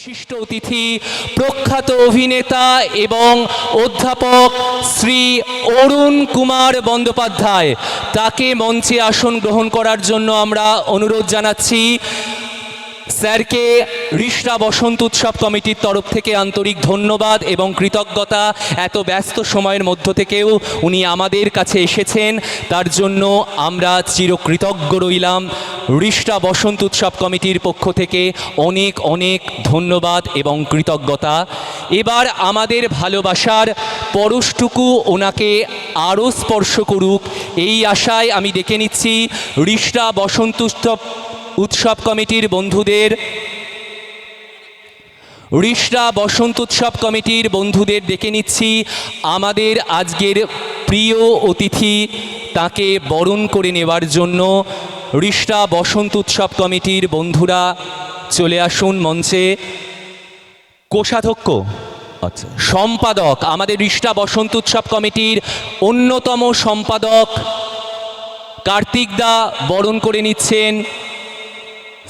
বিশিষ্ট অতিথি, প্রখ্যাত অভিনেতা এবং অধ্যাপক শ্রী অরুণ কুমার বন্দ্যোপাধ্যায়। তাকে মঞ্চে আসন গ্রহণ করার জন্য আমরা অনুরোধ জানাচ্ছি। স্যারকে রিষ্টা বসন্ত উৎসব কমিটির তরফ থেকে আন্তরিক ধন্যবাদ এবং কৃতজ্ঞতা। এত ব্যস্ত সময়ের মধ্য থেকেও উনি আমাদের কাছে এসেছেন। তার জন্য আমরা চিরকৃতজ্ঞ রইলাম। রিষ্টা বসন্ত উৎসব কমিটির পক্ষ থেকে অনেক অনেক ধন্যবাদ এবং কৃতজ্ঞতা। এবার আমাদের ভালোবাসার পরশটুকু ওনাকে আরও স্পর্শ করুক। এই আশায় আমি ডেকে নিচ্ছি রিষ্টা বসন্ত উৎসব উৎসব কমিটির বন্ধুদের রিষ্টা বসন্ত উৎসব কমিটির বন্ধুদের ডেকে নিচ্ছি। আমাদের আজকের প্রিয় অতিথি তাকে বরণ করে নেওয়ার জন্য রিষ্টা বসন্ত উৎসব কমিটির বন্ধুরা চলে আসুন মঞ্চে। কোষাধ্যক্ষ আচ্ছা সম্পাদক, আমাদের রিষ্টা বসন্ত উৎসব কমিটির অন্যতম সম্পাদক কার্তিক দা বরণ করে নিচ্ছেন।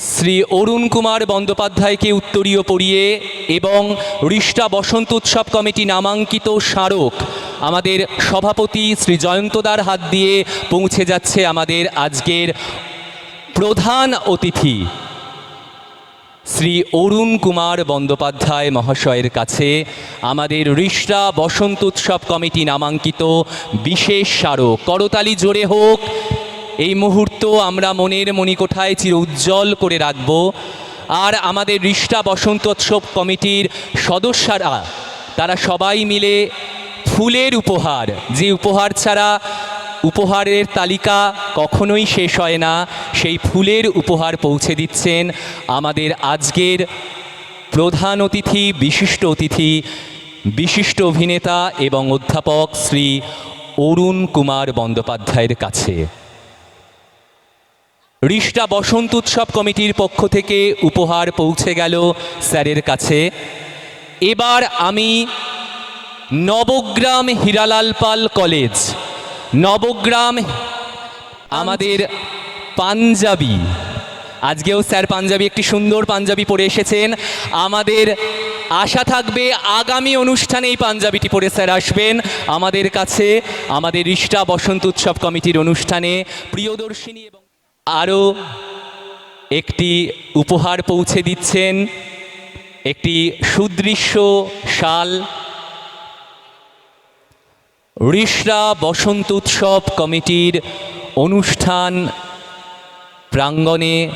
শ্রী অরুণ কুমার বন্দ্যোপাধ্যায়কে উত্তরীয় পড়িয়ে এবং রিষ্টা বসন্ত উৎসব কমিটি নামাঙ্কিত স্মারক আমাদের সভাপতি শ্রী জয়ন্তদার হাত দিয়ে পৌঁছে যাচ্ছে আমাদের আজকের প্রধান অতিথি। শ্রী অরুণ কুমার বন্দ্যোপাধ্যায় মহাশয়ের কাছে আমাদের রিষ্টা বসন্ত উৎসব কমিটি নামাঙ্কিত বিশেষ স্মারক। করতালি জোরে হোক এই মুহূর্ত আমরা মনের মণিকোঠায় চির উজ্জ্বল করে রাখব। আর আমাদের রিষ্টা বসন্ত উৎসব কমিটির সদস্যরা, তারা সবাই মিলে ফুলের উপহার, যে উপহার ছাড়া উপহারের তালিকা কখনোই শেষ হয় না, সেই ফুলের উপহার পৌঁছে দিচ্ছেন আমাদের আজকের প্রধান অতিথি, বিশিষ্ট অতিথি, বিশিষ্ট অভিনেতা এবং অধ্যাপক শ্রী অরুণ কুমার বন্দ্যোপাধ্যায়ের কাছে। রিষ্টা বসন্ত উৎসব কমিটির পক্ষ থেকে উপহার পৌঁছে গেল স্যারের কাছে। এবার আমি নবগ্রাম হীরালাল পাল কলেজ, নবগ্রাম আমাদের পাঞ্জাবি। আজকেও স্যার পাঞ্জাবি, একটি সুন্দর পাঞ্জাবি পরে এসেছেন। আমাদের আশা থাকবে আগামী অনুষ্ঠানে এই পাঞ্জাবিটি পরে স্যার আসবেন। আমাদের কাছে, আমাদের রিষ্টা বসন্ত উৎসব কমিটির অনুষ্ঠানে প্রিয়দর্শিনী এবং আরও একটি উপহার পৌঁছে দিচ্ছেন। একটি সুদৃশ্য শাল। রিষড়া বসন্ত উৎসব কমিটির অনুষ্ঠান প্রাঙ্গণে,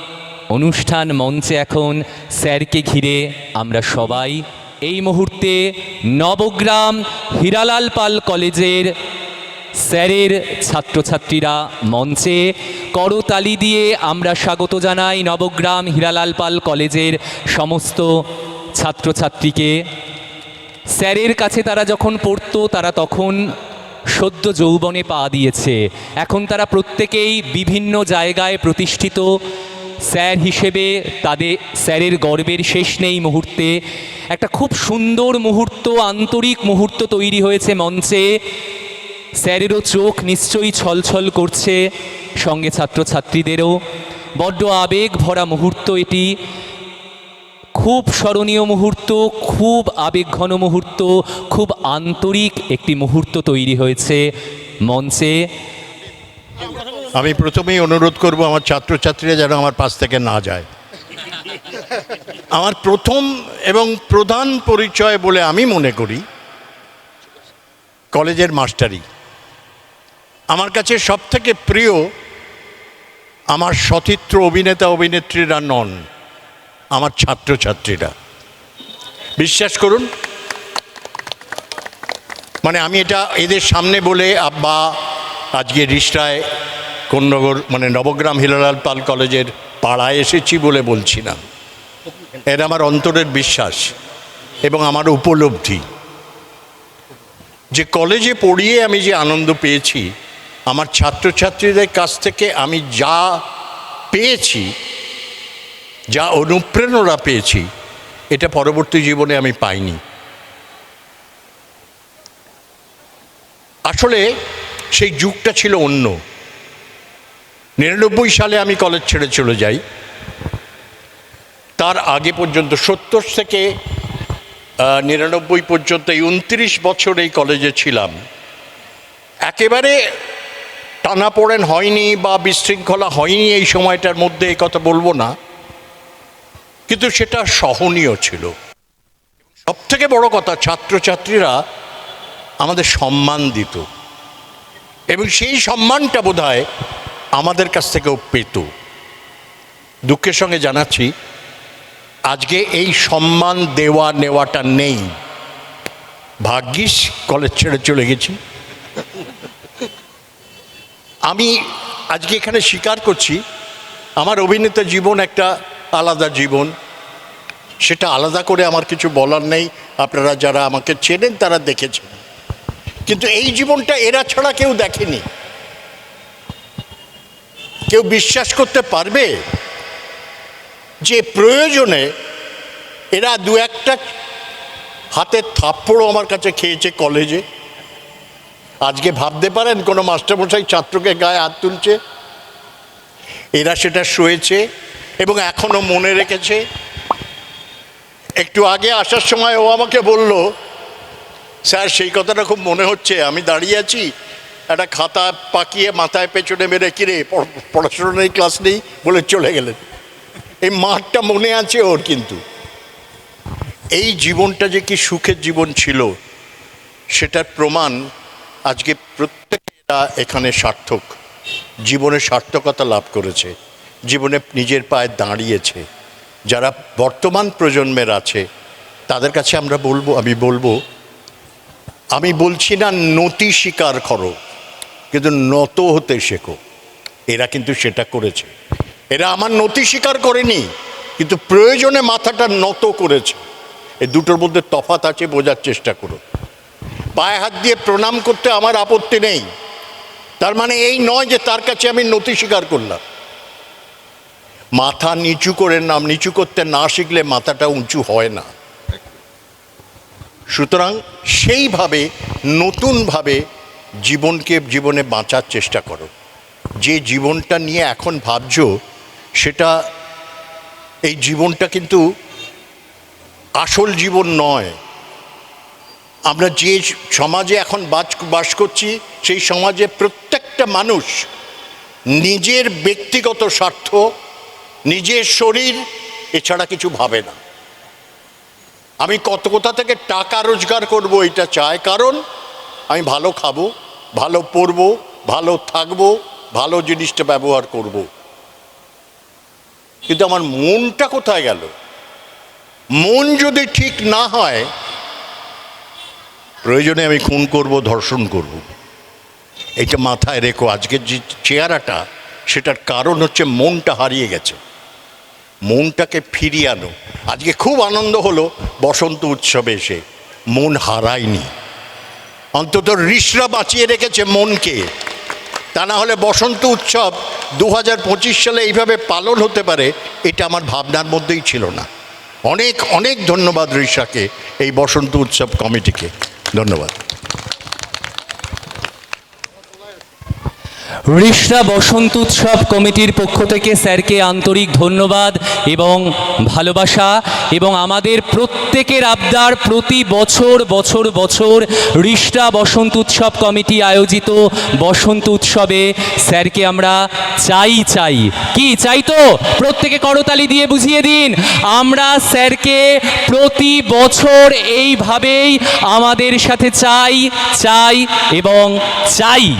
অনুষ্ঠান মঞ্চে এখন স্যারকে ঘিরে আমরা সবাই। এই মুহূর্তে নবগ্রাম হীরালাল পাল কলেজের স্যারের ছাত্রছাত্রীরা মঞ্চে করতালি দিয়ে আমরা স্বাগত জানাই নবগ্রাম হীরালাল পাল কলেজের সমস্ত ছাত্রছাত্রীকে। স্যারের কাছে তারা যখন পড়তো, তারা তখন সদ্য যৌবনে পা দিয়েছে। এখন তারা প্রত্যেকেই বিভিন্ন জায়গায় প্রতিষ্ঠিত। স্যার হিসেবে তাদের, স্যারের গর্বের শেষ নেই মুহূর্তে। একটা খুব সুন্দর মুহূর্ত, আন্তরিক মুহূর্ত তৈরি হয়েছে মঞ্চে। স্যারেরও চোখ নিশ্চয়ই ছলছল করছে। সঙ্গে ছাত্রছাত্রীদেরও বড্ড আবেগ ভরা মুহূর্ত এটি। খুব স্মরণীয় মুহূর্ত, খুব আবেগঘন মুহূর্ত, খুব আন্তরিক একটি মুহূর্ত তৈরি হয়েছে মঞ্চে। আমি প্রথমেই অনুরোধ করব আমার ছাত্রছাত্রীরা যেন আমার পাশ থেকে না যায়। আমার প্রথম এবং প্রধান পরিচয় বলে আমি মনে করি কলেজের মাস্টারি। আমার কাছে সব থেকে প্রিয় আমার সচিত্র অভিনেতা, অভিনেত্রীরা নন, আমার ছাত্রছাত্রীরা। বিশ্বাস করুন মানে আমি এটা এদের সামনে বলে বা আজকে রিষ্টায় কোন্নগর মানে নবগ্রাম হিলালাল পাল কলেজের পাড়ায় এসেছি বলে বলছি না। এটা আমার অন্তরের বিশ্বাস এবং আমার উপলব্ধি। যে কলেজে পড়িয়ে আমি যে আনন্দ পেয়েছি আমার ছাত্রছাত্রীদের কাছ থেকে আমি যা পেয়েছি, যা অনুপ্রেরণা পেয়েছি, এটা পরবর্তী জীবনে আমি পাইনি। আসলে সেই যুগটা ছিল অন্য। নিরানব্বই সালে আমি কলেজ ছেড়ে চলে যাই। তার আগে পর্যন্ত সত্তর থেকে নিরানব্বই পর্যন্ত এই উনত্রিশ বছর এই কলেজে ছিলাম। একেবারে টানাপোড়েন হয়নি বা বিশৃঙ্খলা হয়নি এই সময়টার মধ্যে, এই কথা বলব না। কিন্তু সেটা সহনীয় ছিল। সব থেকে বড় কথা, ছাত্রছাত্রীরা আমাদের সম্মান দিত। এবং সেই সম্মানটা বোধ আমাদের কাছ থেকেও পেত। দুঃখের সঙ্গে জানাচ্ছি, আজকে এই সম্মান দেওয়া নেওয়াটা নেই। ভাগ্যিস কলেজ ছেড়ে চলে গেছি। আমি আজকে এখানে স্বীকার করছি। আমার অভিনেতা জীবন একটা আলাদা জীবন। সেটা আলাদা করে আমার কিছু বলার নেই। আপনারা যারা আমাকে চেনেন তারা দেখেছেন। কিন্তু এই জীবনটা এরা ছাড়া কেউ দেখেনি। কেউ বিশ্বাস করতে পারবে যে প্রয়োজনে এরা দু একটা হাতের থাপ্পড়ও আমার কাছে খেয়েছে কলেজে। আজকে ভাবতে পারেন কোনো মাস্টারমশাই ছাত্রকে গায়ে হাত তুলছে? এরা সেটা শুয়েছে এবং এখনও মনে রেখেছে। একটু আগে আসার সময় ও আমাকে বলল, স্যার, সেই কথাটা খুব মনে হচ্ছে, আমি দাঁড়িয়ে আছি। একটা খাতা পাকিয়ে মাথায় পেছনে মেরে কিরে পড়- পড়াশোনা নেই, ক্লাস নেই? বলে চলে গেলেন। এই মাঠটা মনে আছে ওর কিন্তু। এই জীবনটা যে কি সুখের জীবন ছিল, সেটার প্রমাণ আজকে প্রত্যেকটা এখানে সার্থক। জীবনে সার্থকতা লাভ করেছে। জীবনে নিজের পায়ে দাঁড়িয়েছে। যারা বর্তমান প্রজন্মের আছে, তাদের কাছে আমরা বলব, আমি বলব, আমি বলছি না নতি স্বীকার করো, কিন্তু নত হতে শেখো। এরা কিন্তু সেটা করেছে। এরা আমার নতি স্বীকার করেনি, কিন্তু প্রয়োজনে মাথাটা নত করেছে। এই দুটোর মধ্যে তফাত আছে, বোঝার চেষ্টা করো। পায়ে হাত দিয়ে প্রণাম করতে আমার আপত্তি নেই। তার মানে এই নয় যে তার কাছে আমি নতি স্বীকার করলাম। মাথা নিচু করে নাম, নিচু করতে না শিখলে মাথাটা উঁচু হয় না। সুতরাং সেইভাবে, নতুনভাবে জীবনকে, জীবনে বাঁচার চেষ্টা করো। যে জীবনটা নিয়ে এখন ভাবছ, সেটা এই জীবনটা কিন্তু আসল জীবন নয়। আমরা যে সমাজে এখন বাস বাস করছি, সেই সমাজে প্রত্যেকটা মানুষ নিজের ব্যক্তিগত স্বার্থ, নিজের শরীর এছাড়া কিছু ভাবে না। আমি কত কোথা থেকে টাকা রোজগার করব এটা চাই, কারণ আমি ভালো খাব, ভালো পরব ভালো থাকব, ভালো জিনিসটা ব্যবহার করব। কিন্তু আমার মনটা কোথায় গেল? মন যদি ঠিক না হয় প্রয়োজনে আমি খুন করব, ধর্ষণ করব। এটা মাথায় রেখো, আজকের যে চেহারাটা, সেটার কারণ হচ্ছে মনটা হারিয়ে গেছে। মনটাকে ফিরিয়ে আনো। আজকে খুব আনন্দ হলো বসন্ত উৎসবে এসে। মন হারায়নি। অন্তত ঋষরা বাঁচিয়ে রেখেছে মনকে। তা না হলে বসন্ত উৎসব দু হাজার পঁচিশ সালে এইভাবে পালন হতে পারে, এটা আমার ভাবনার মধ্যেই ছিল না। অনেক অনেক ধন্যবাদ ঋষাকে এই বসন্ত উৎসব কমিটিকে। ধন্যবাদ। রিষড়া বসন্ত উৎসব কমিটির পক্ষ থেকে স্যারকে আন্তরিক ধন্যবাদ এবং ভালোবাসা এবং আমাদের প্রত্যেকের আবদার প্রতি বছর বছর বছর রিষড়া বসন্ত উৎসব কমিটি আয়োজিত বসন্ত উৎসবে স্যারকে আমরা চাই চাই। কি, চাই তো? প্রত্যেকে করতালি দিয়ে বুঝিয়ে দিন। আমরা স্যারকে প্রতি বছর এইভাবেই আমাদের সাথে চাই চাই এবং চাই।